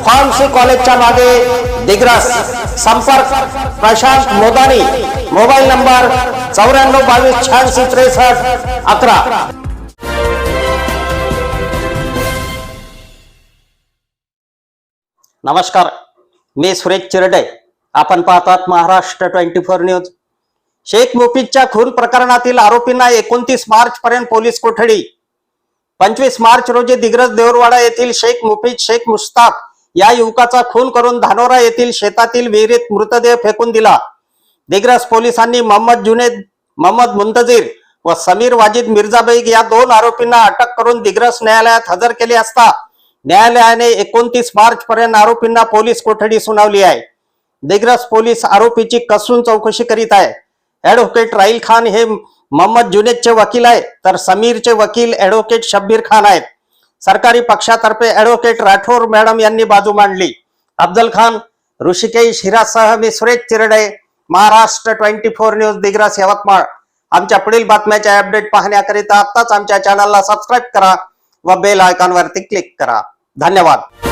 Pharmacy कॉलेजच्या मागे दिग्रस संपर्क प्रशांत मोदानी मोबाईल नंबर चौऱ्याण्णव बावीस शहाऐंशी त्रेसष्ट अकरा नमस्कार मी सुरेश चिरडे आपण पाहतात Maharashtra twenty four news Sheikh मुफीदच्या खून प्रकरणातील आरोपींना एकोणतीस मार्च पर्यंत पोलीस कोठडी पंचवीस मार्च रोजी दिग्रज देऊरवाडा येथील शेख मुफीद शेख मुस्ताक या युवकाचा खून करून धानोरा येथील शेतातील विहिरीत मृतदेह फेकून दिला. दिग्रस पोलिसांनी मोहम्मद जुनेद मोहम्मद मुंतजीर व समीर वाजिद मिर्झाबेग या दोन आरोपींना अटक करून दिग्रस न्यायालयात हजर केले असता न्यायालयाने एकोणतीस मार्च पर्यंत आरोपींना पोलीस कोठडी सुनावली आहे. दिग्रस पोलीस आरोपीची कसून चौकशी करीत आहे. ऍडव्होकेट राहील खान हे मोहम्मद जुनेदचे वकील आहे तर समीरचे वकील ऍडव्होकेट शब्बीर खान आहेत. सरकारी पक्षातर्फे ऍडव्होकेट राठोर मॅडम यांनी बाजू मांडली. अफजल खान ऋषिकेश हिरासह मी Suresh Chirade Maharashtra twenty four news Digras Yavatmal. आमच्या पुढील बातम्याच्या अपडेट पाहण्याकरिता आत्ताच आमच्या चॅनलला सबस्क्राईब करा व बेल आयकॉनवरती क्लिक करा. धन्यवाद.